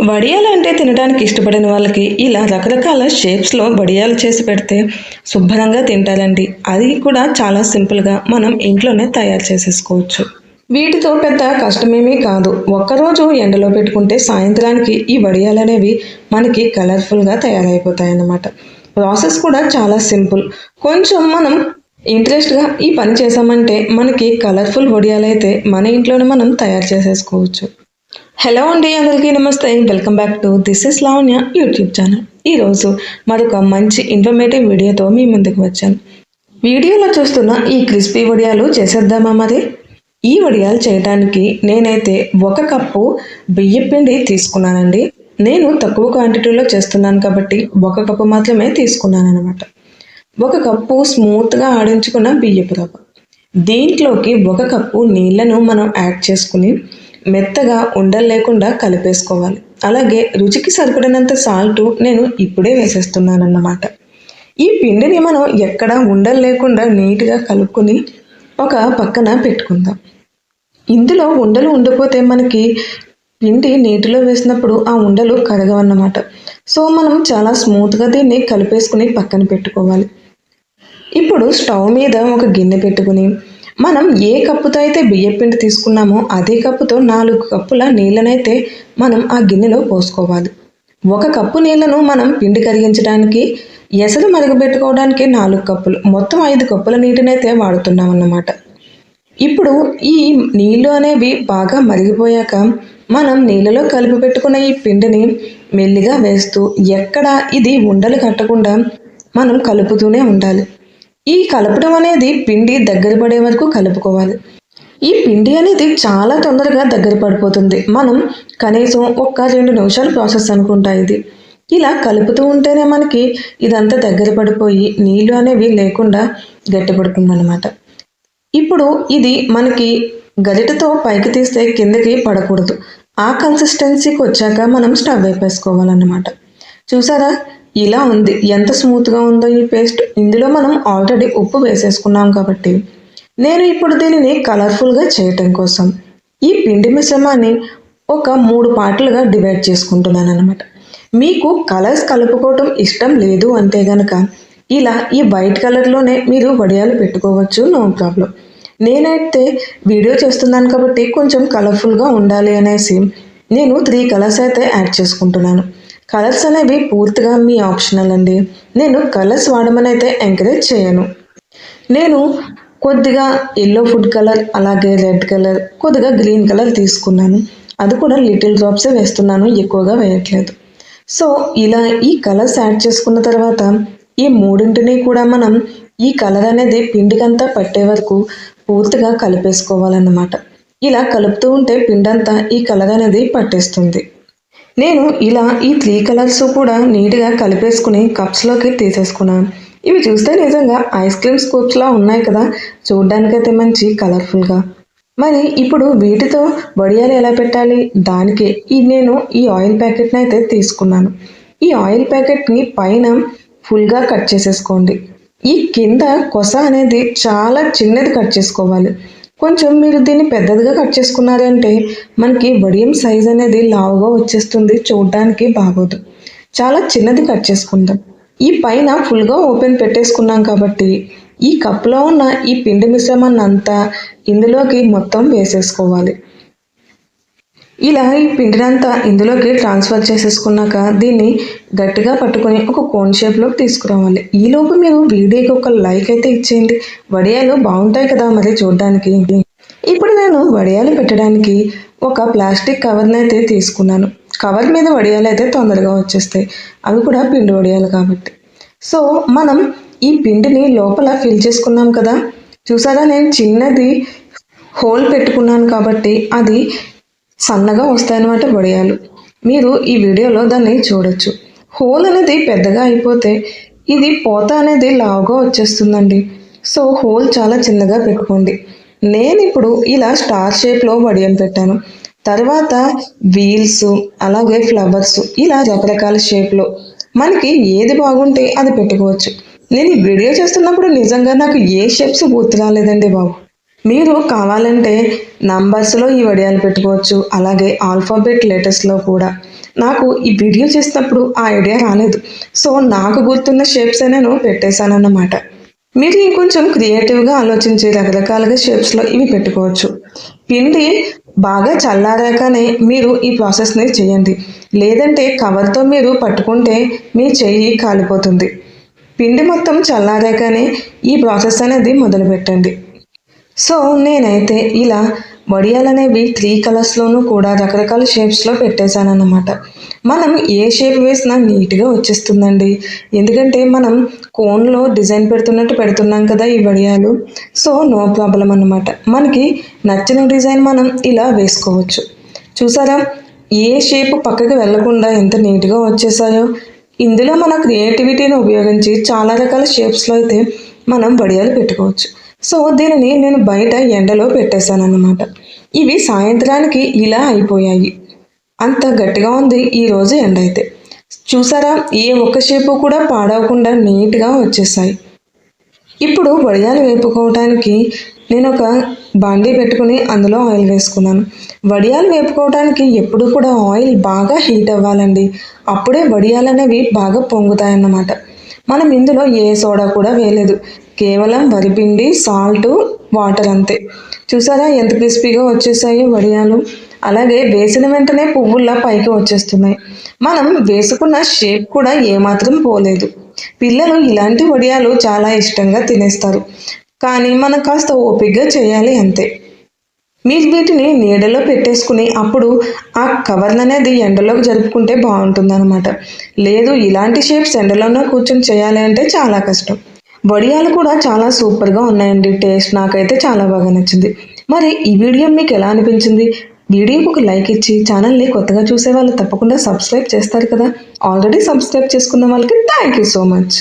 వడియాలు అంటే తినడానికి ఇష్టపడిన వాళ్ళకి ఇలా రకరకాల షేప్స్లో వడియాలు చేసి పెడితే శుభ్రంగా తింటారండి. అది కూడా చాలా సింపుల్గా మనం ఇంట్లోనే తయారు చేసేసుకోవచ్చు. వీటితో పెద్ద కష్టమేమీ కాదు. ఒక్కరోజు ఎండలో పెట్టుకుంటే సాయంత్రానికి ఈ వడియాలు అనేవి మనకి కలర్ఫుల్గా తయారైపోతాయి ప్రాసెస్ కూడా చాలా సింపుల్ కొంచెం మనం ఇంట్రెస్ట్గా ఈ పని చేసామంటే మనకి కలర్ఫుల్ వడియాలు అయితే మన ఇంట్లోనే మనం తయారు చేసేసుకోవచ్చు. హలో అండి అందరికీ నమస్తే. Welcome back to this is Lavanya YouTube channel ఈరోజు మరొక మంచి ఇన్ఫర్మేటివ్ వీడియోతో మీ ముందుకు వచ్చాను వీడియోలో చూస్తున్న ఈ క్రిస్పీ వడియాలు చేసేద్దామా మరి? ఈ వడియాలు చేయడానికి నేనైతే ఒక కప్పు బియ్యపిండి తీసుకున్నానండి. నేను తక్కువ క్వాంటిటీలో చేస్తున్నాను కాబట్టి ఒక కప్పు మాత్రమే తీసుకున్నాను అనమాట ఒక కప్పు స్మూత్గా ఆడించుకున్న బియ్యపు రవ్వ. దీంట్లోకి ఒక కప్పు నీళ్ళను మనం యాడ్ చేసుకుని మెత్తగా ఉండలు లేకుండా కలిపేసుకోవాలి. అలాగే రుచికి సరిపడినంత సాల్ట్ నేను ఇప్పుడే వేసేస్తున్నాను అన్నమాట ఈ పిండిని మనం ఎక్కడ ఉండలు లేకుండా నీట్గా కలుపుకొని ఒక పక్కన పెట్టుకుందాం. ఇందులో ఉండలు ఉండిపోతే మనకి పిండి నీటిలో వేసినప్పుడు ఆ ఉండలు కరగవన్నమాట. సో మనం చాలా స్మూత్గా దీన్ని కలిపేసుకుని పక్కన పెట్టుకోవాలి. ఇప్పుడు స్టవ్ మీద ఒక గిన్నె పెట్టుకుని మనం ఏ కప్పుతో అయితే బియ్యపిండి తీసుకున్నామో అదే కప్పుతో నాలుగు కప్పుల నీళ్ళనైతే మనం ఆ గిన్నెలో పోసుకోవాలి. ఒక కప్పు నీళ్ళను మనం పిండి కరిగించడానికి ఎసరు మరుగుపెట్టుకోవడానికి నాలుగు కప్పులు మొత్తం ఐదు కప్పుల నీటినైతే వాడుతున్నాం అన్నమాట ఇప్పుడు ఈ నీళ్ళు అనేవి బాగా మరిగిపోయాక మనం నీళ్ళలో కలిపి పెట్టుకున్న ఈ పిండిని మెల్లిగా వేస్తూ ఎక్కడ ఇది ఉండలు కట్టకుండా మనం కలుపుతూనే ఉండాలి. ఈ కలపడం అనేది పిండి దగ్గర పడే వరకు కలుపుకోవాలి. ఈ పిండి అనేది చాలా తొందరగా దగ్గర పడిపోతుంది. మనం కనీసం ఒక్క రెండు నిమిషాలు ప్రాసెస్ అనుకుంటా ఇది. ఇలా కలుపుతూ ఉంటేనే మనకి ఇదంతా దగ్గర పడిపోయి నీళ్ళు అనేవి లేకుండా గట్టిపడుతుందన్నమాట. ఇప్పుడు ఇది మనకి గరిటతో పైకి తీస్తే కిందకి పడకూడదు. ఆ కన్సిస్టెన్సీకి వచ్చాక మనం స్టవ్ వేపేసుకోవాలన్నమాట. చూసారా? ఇలా ఉంది. ఎంత స్మూత్గా ఉందో ఈ పేస్ట్ ఇందులో మనం ఆల్రెడీ ఉప్పు వేసేసుకున్నాం కాబట్టి. నేను ఇప్పుడు దీనిని కలర్ఫుల్గా చేయటం కోసం ఈ పిండి మిశ్రమాన్ని ఒక మూడు పార్ట్లుగా డివైడ్ చేసుకుంటున్నాను అనమాట మీకు కలర్స్ కలుపుకోవటం ఇష్టం లేదు అంటే గనక ఇలా ఈ వైట్ కలర్లోనే మీరు వడియాలు పెట్టుకోవచ్చు నో ప్రాబ్లం నేనైతే వీడియో చేస్తున్నాను కాబట్టి కొంచెం కలర్ఫుల్గా ఉండాలి అనేసి నేను త్రీ కలర్స్ అయితే యాడ్ చేసుకుంటున్నాను. కలర్స్ అనేవి పూర్తిగా మీ ఆప్షనల్ అండి. నేను కలర్స్ వాడమని అయితే ఎంకరేజ్ చేయను. నేను కొద్దిగా ఎల్లో ఫుడ్ కలర్ అలాగే రెడ్ కలర్ కొద్దిగా గ్రీన్ కలర్ తీసుకున్నాను. అది కూడా లిటిల్ డ్రాప్సే వేస్తున్నాను ఎక్కువగా వేయట్లేదు. సో ఇలా ఈ కలర్స్ యాడ్ చేసుకున్న తర్వాత ఈ మూడింటిని కూడా మనం ఈ కలర్ అనేది పిండికంతా పట్టే వరకు పూర్తిగా కలిపేసుకోవాలన్నమాట. ఇలా కలుపుతూ ఉంటే పిండంతా ఈ కలర్ అనేది పట్టేస్తుంది. నేను ఇలా ఈ త్రీ కలర్స్ కూడా నీట్గా కలిపేసుకుని కప్స్లోకి తీసేసుకున్నాను ఇవి చూస్తే నిజంగా ఐస్ క్రీమ్ స్కూప్స్లా ఉన్నాయి కదా. చూడ్డానికైతే మంచి కలర్ఫుల్గా మరి ఇప్పుడు వీటితో వడియాలు ఎలా పెట్టాలి? దానికి ఈ నేను ఈ ఆయిల్ ప్యాకెట్ని అయితే తీసుకున్నాను. ఈ ఆయిల్ ప్యాకెట్ని పైన ఫుల్గా కట్ చేసేసుకోండి. ఈ కింద కొస అనేది చాలా చిన్నది కట్ చేసుకోవాలి. కొంచెం మీరు దీన్ని పెద్దదిగా కట్ చేసుకున్నారంటే మనకి వడియం సైజ్ అనేది లావుగా వచ్చేస్తుంది చూడడానికి బాగోదు. చాలా చిన్నది కట్ చేసుకుందాం. ఈ పైన ఫుల్గా ఓపెన్ పెట్టేసుకున్నాం కాబట్టి ఈ కప్లో ఉన్న ఈ పిండి మిశ్రమాన్ని అంతా ఇందులోకి మొత్తం వేసేసుకోవాలి. ఇలా ఈ పిండినంతా ఇందులోకి ట్రాన్స్ఫర్ చేసేసుకున్నాక దీన్ని గట్టిగా పట్టుకొని ఒక కోన్ షేప్లోకి తీసుకురావాలి. ఈలోపు మీరు వీడియోకి ఒక లైక్ అయితే ఇచ్చేయండి. వడియాలు బాగుంటాయి కదా మరి చూడడానికి. ఇప్పుడు నేను వడియాలు పెట్టడానికి ఒక ప్లాస్టిక్ కవర్ని అయితే తీసుకున్నాను. కవర్ మీద వడియాలు అయితే తొందరగా వచ్చేస్తాయి. అవి కూడా పిండి వడియాలు కాబట్టి. సో మనం ఈ పిండిని లోపల ఫిల్ చేసుకున్నాం కదా. చూసారా నేను చిన్నది హోల్ పెట్టుకున్నాను కాబట్టి అది సన్నగా వస్తాయన్నమాట వడియాలు. మీరు ఈ వీడియోలో దాన్ని చూడొచ్చు. హోల్ అనేది పెద్దగా అయిపోతే ఇది పోత అనేది లావుగా వచ్చేస్తుందండి. సో హోల్ చాలా చిన్నగా పెట్టుకోండి. నేను ఇప్పుడు ఇలా స్టార్ షేప్లో వడియం పెట్టాను. తర్వాత వీల్స్ అలాగే ఫ్లవర్స్ ఇలా రకరకాల షేప్లో. మనకి ఏది బాగుంటే అది పెట్టుకోవచ్చు. నేను ఈ వీడియో చేస్తున్నప్పుడు నిజంగా నాకు ఏ షేప్స్ గుర్తు రాలేదండి బాబు. మీరు కావాలంటే నంబర్స్లో ఈ వడియాలు పెట్టుకోవచ్చు అలాగే ఆల్ఫాబెట్ లెటర్స్లో కూడా. నాకు ఈ వీడియో చేసినప్పుడు ఆ ఐడియా రాలేదు. సో నాకు గుర్తున్న షేప్స్ నేను పెట్టేశానన్నమాట. మీరు ఇంకొంచెం క్రియేటివ్గా ఆలోచించి రకరకాలుగా షేప్స్లో ఇవి పెట్టుకోవచ్చు. పిండి బాగా చల్లారాకనే మీరు ఈ ప్రాసెస్ని చేయండి. లేదంటే కవర్తో మీరు పట్టుకుంటే మీ చెయ్యి కాలిపోతుంది. పిండి మొత్తం చల్లారాకనే ఈ ప్రాసెస్ అనేది మొదలుపెట్టండి. సో నేనైతే ఇలా వడియాలనేవి త్రీ కలర్స్లోనూ కూడా రకరకాల షేప్స్లో పెట్టేశానన్నమాట. మనం ఏ షేప్ వేసినా నీట్గా వచ్చేస్తుందండి. ఎందుకంటే మనం కోన్లో డిజైన్ పెడుతున్నట్టు పెడుతున్నాం కదా ఈ వడియాలు. సో నో ప్రాబ్లం అన్నమాట. మనకి నచ్చిన డిజైన్ మనం ఇలా వేసుకోవచ్చు. చూసారా? ఏ షేప్ పక్కకి వెళ్ళకుండా ఎంత నీట్గా వచ్చేసాయో. ఇందులో మన క్రియేటివిటీని ఉపయోగించి చాలా రకాల షేప్స్లో అయితే మనం వడియాలు పెట్టుకోవచ్చు. సో దీనిని నేను బయట ఎండలో పెట్టేశాను అన్నమాట ఇవి సాయంత్రానికి ఇలా అయిపోయాయి. అంత గట్టిగా ఉంది ఈరోజు ఎండ అయితే చూసారా ఏ ఒక్క షేపు కూడా పాడవకుండా నీట్గా వచ్చేసాయి. ఇప్పుడు వడియాలు వేపుకోవటానికి నేను ఒక బాండీ పెట్టుకుని అందులో ఆయిల్ వేసుకున్నాను. వడియాలు వేపుకోవడానికి ఎప్పుడు కూడా ఆయిల్ బాగా హీట్ అవ్వాలండి. అప్పుడే వడియాలు అనేవి బాగా పొంగుతాయన్నమాట. మనం ఇందులో ఏ సోడా కూడా వేయలేదు. కేవలం వరిపిండి సాల్ట్ వాటర్ అంతే. చూసారా ఎంత క్రిస్పీగా వచ్చేసాయో వడియాలు? అలాగే వేసిన వెంటనే పువ్వుల్లా పైకి వచ్చేస్తున్నాయి. మనం వేసుకున్న షేప్ కూడా ఏమాత్రం పోలేదు. పిల్లలు ఇలాంటి వడియాలు చాలా ఇష్టంగా తినేస్తారు. కానీ మనం కాస్త ఓపికగా చేయాలి అంతే. మీరు వీటిని నీడలో పెట్టేసుకుని అప్పుడు ఆ కవర్న్ అనేది ఎండలోకి జరుపుకుంటే బాగుంటుందన్నమాట. లేదు ఇలాంటి షేప్స్ ఎండలోనే కూర్చొని చేయాలి అంటే చాలా కష్టం. వడియాలు కూడా చాలా సూపర్గా ఉన్నాయండి. టేస్ట్ నాకైతే చాలా బాగా నచ్చింది. మరి ఈ వీడియో మీకు ఎలా అనిపించింది? వీడియోకి ఒక లైక్ ఇచ్చి ఛానల్ని కొత్తగా చూసే వాళ్ళు తప్పకుండా సబ్స్క్రైబ్ చేస్తారు కదా. ఆల్రెడీ సబ్స్క్రైబ్ చేసుకున్న వాళ్ళకి థ్యాంక్ యూ సో మచ్.